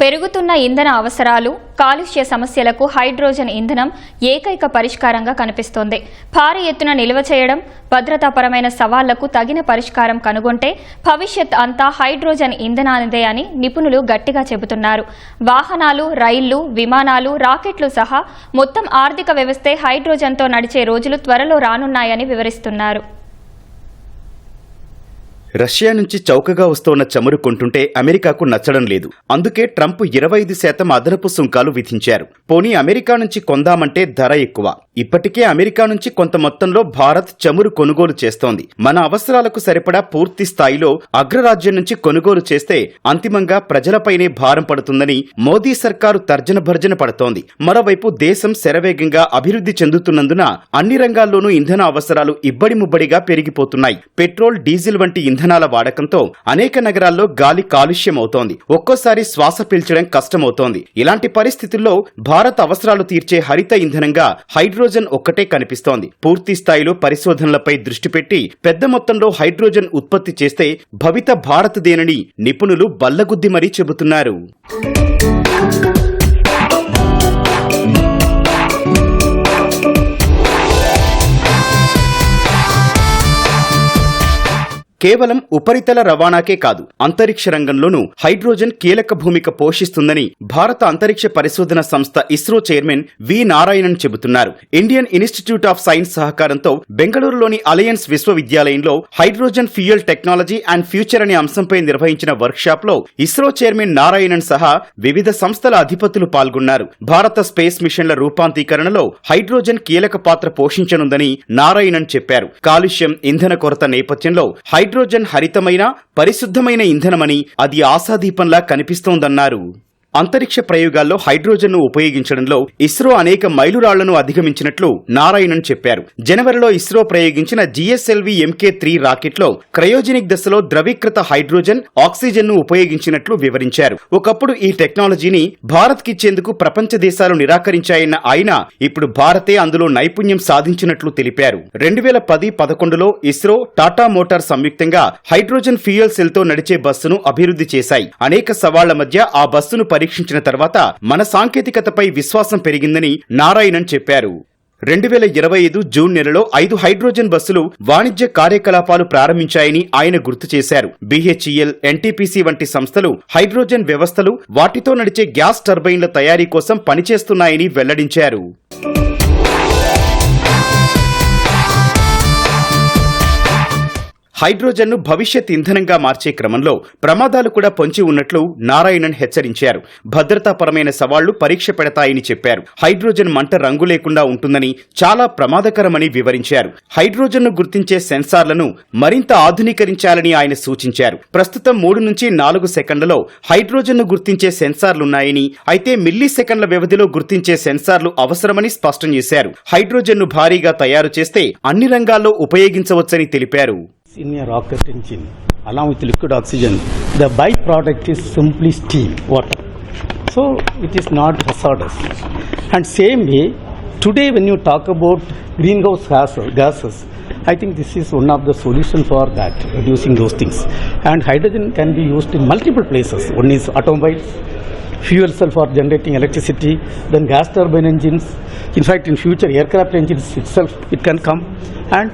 పెరుగుతున్న ఇంధన అవసరాలు కాలుష్య సమస్యలకు హైడ్రోజన్ ఇంధనం ఏకైక పరిష్కారంగా కనిపిస్తోంది. భారీ ఎత్తున నిల్వ చేయడం భద్రతాపరమైన సవాళ్ళకు తగిన పరిష్కారం కనుగొంటే భవిష్యత్ అంతా హైడ్రోజన్ ఇంధనానిదే అని నిపుణులు గట్టిగా చెబుతున్నారు. వాహనాలు రైళ్ళు విమానాలు రాకెట్లు సహా మొత్తం ఆర్థిక వ్యవస్థే హైడ్రోజన్తో నడిచే రోజులు త్వరలో రానున్నాయని వివరిస్తున్నారు. రష్యా నుంచి చౌకగా వస్తోన్న చమురు కొంటుంటే అమెరికాకు నచ్చడం లేదు. అందుకే ట్రంప్ ఇరవై ఐదు శాతం అదనపు సుంకాలు విధించారు. పోనీ అమెరికా నుంచి కొందామంటే ధర ఎక్కువ. ఇప్పటికే అమెరికా నుంచి కొంత మొత్తంలో భారత్ చమురు కొనుగోలు చేస్తోంది. మన అవసరాలకు సరిపడా పూర్తి స్థాయిలో అగ్రరాజ్యం నుంచి కొనుగోలు చేస్తే అంతిమంగా ప్రజలపైనే భారం పడుతుందని మోదీ సర్కారు తర్జన భర్జన పడుతోంది. మరోవైపు దేశం శరవేగంగా అభివృద్ధి చెందుతున్నందున అన్ని రంగాల్లోనూ ఇంధన అవసరాలు ఇబ్బడి ముబ్బడిగా పెరిగిపోతున్నాయి. పెట్రోల్ డీజిల్ వంటి ఇంధనాల వాడకంతో అనేక నగరాల్లో గాలి కాలుష్యం అవుతోంది ఒక్కోసారి శ్వాస పీల్చడం కష్టమవుతోంది. ఇలాంటి పరిస్థితుల్లో భారత్ అవసరాలు తీర్చే హరిత ఇంధనంగా హైడ్రో హైడ్రోజన్ ఒక్కటే కనిపిస్తోంది. పూర్తి స్థాయిలో పరిశోధనలపై దృష్టి పెట్టి పెద్ద మొత్తంలో హైడ్రోజన్ ఉత్పత్తి చేస్తే భవిత భారత్దేనని నిపుణులు బల్లగుద్ది మరీ చెబుతున్నారు. కేవలం ఉపరితల రవాణాకే కాదు అంతరిక్ష రంగంలోనూ హైడ్రోజన్ కీలక భూమిక పోషిస్తుందని భారత అంతరిక్ష పరిశోధన సంస్థ ఇస్రో చైర్మన్ వి నారాయణన్ చెబుతున్నారు. ఇండియన్ ఇన్స్టిట్యూట్ ఆఫ్ సైన్స్ సహకారంతో బెంగళూరులోని అలయన్స్ విశ్వవిద్యాలయంలో hydrogen fuel technology and future అనే అంశంపై నిర్వహించిన వర్క్షాప్లో ఇస్రో చైర్మన్ నారాయణన్ సహా వివిధ సంస్థల అధిపతులు పాల్గొన్నారు. భారత స్పేస్ మిషన్ల రూపాంతీకరణలో హైడ్రోజన్ కీలక పాత్ర పోషించనుందని నారాయణన్ చెప్పారు. కాలుష్యం ఇంధన కొరత నేపథ్యంలో హైడ్రోజన్ హరితమైన పరిశుద్ధమైన ఇంధనమని అది ఆశాదీపంలా కనిపిస్తోందన్నారు. అంతరిక్ష ప్రయోగాల్లో హైడ్రోజన్ను ఉపయోగించడంలో ఇస్రో అనేక మైలురాళ్ళను అధిగమించినట్లు నారాయణన్ చెప్పారు. జనవరిలో ఇస్రో ప్రయోగించిన జిఎస్ఎల్వి ఎంకే త్రీ రాకెట్లో క్రయోజెనిక్ దశలో ద్రవీకృత హైడ్రోజన్ ఆక్సిజన్ను ఉపయోగించినట్లు వివరించారు. ఒకప్పుడు ఈ టెక్నాలజీని భారత్కిచ్చేందుకు ప్రపంచ దేశాలు నిరాకరించాయన్న ఆయన ఇప్పుడు భారతే అందులో నైపుణ్యం సాధించినట్లు తెలిపారు. రెండు వేల పది పదకొండులో ఇస్రో టాటా మోటార్ సంయుక్తంగా హైడ్రోజన్ ఫ్యూయల్ సెల్తో నడిచే బస్సును అభివృద్ధి చేశాయి. అనేక సవాళ్ళ మధ్య ఆ బస్సును పరీక్షించిన తర్వాత మన సాంకేతికతపై విశ్వాసం పెరిగిందని నారాయణన్ చెప్పారు. రెండు వేల ఇరవై ఐదు జూన్ నెలలో ఐదు హైడ్రోజన్ బస్సులు వాణిజ్య కార్యకలాపాలు ప్రారంభించాయని ఆయన గుర్తు చేశారు. బీహెచ్ఈఎల్ ఎన్టీపీసీ వంటి సంస్థలు హైడ్రోజన్ వ్యవస్థలు వాటితో నడిచే గ్యాస్ టర్బైన్ల తయారీ కోసం పనిచేస్తున్నాయని వెల్లడించారు. హైడ్రోజన్ను భవిష్యత్ ఇంధనంగా మార్చే క్రమంలో ప్రమాదాలు కూడా పొంచి ఉన్నట్లు నారాయణన్ హెచ్చరించారు. భద్రతాపరమైన సవాళ్ళు పరీక్ష పెడతాయని చెప్పారు. హైడ్రోజన్ మంట రంగు లేకుండా ఉంటుందని చాలా ప్రమాదకరమని వివరించారు. హైడ్రోజన్ను గుర్తించే సెన్సార్లను మరింత ఆధునీకరించాలని ఆయన సూచించారు. ప్రస్తుతం మూడు నుంచి నాలుగు సెకండ్లలో హైడ్రోజన్ను గుర్తించే సెన్సార్లున్నాయని అయితే మిల్లీ సెకండ్ల వ్యవధిలో గుర్తించే సెన్సార్లు అవసరమని స్పష్టం చేశారు. హైడ్రోజన్ను భారీగా తయారు చేస్తే అన్ని రంగాల్లో ఉపయోగించవచ్చని తెలిపారు. In a rocket engine along with liquid oxygen the byproduct is simply steam water. So it is not hazardous. And same way today when you talk about greenhouse gases, gases i think this is one of the solution for that reducing those things. And hydrogen can be used in multiple places. One is automobiles fuel cell for generating electricity then gas turbine engines. In fact in future aircraft engines itself it can come. And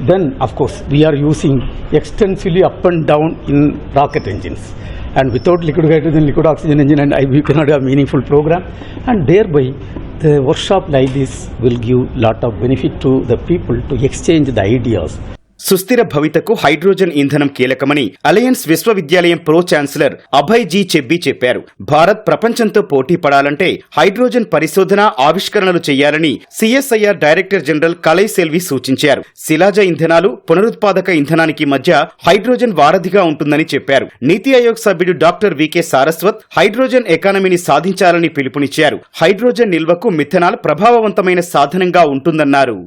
then of course we are using extensively up and down in rocket engines. And without liquid hydrogen liquid oxygen engine and we cannot have meaningful program. And thereby the workshop like this will give lot of benefit to the people to exchange the ideas సుస్థిర భవితకు hydrogen ఇంధనం కీలకమని Alliance విశ్వవిద్యాలయం pro chancellor Abhay G Chebbi చెప్పారు. భారత్ ప్రపంచంతో పోటీ పడాలంటే hydrogen పరిశోధన ఆవిష్కరణలు చేయాలని CSIR director general Kalai Selvi సూచించారు. శిలాజ ఇంధనాలు పునరుత్పాదక ఇంధనానికి మధ్య హైడ్రోజన్ వారధిగా ఉంటుందని చెప్పారు. నీతి ఆయోగ్ సభ్యుడు doctor V K Saraswat hydrogen ఎకానమీని సాధించాలని పిలుపునిచ్చారు. హైడ్రోజన్ నిల్వకు మిథనాల్ ప్రభావవంతమైన సాధనంగా ఉంటుందన్నారు.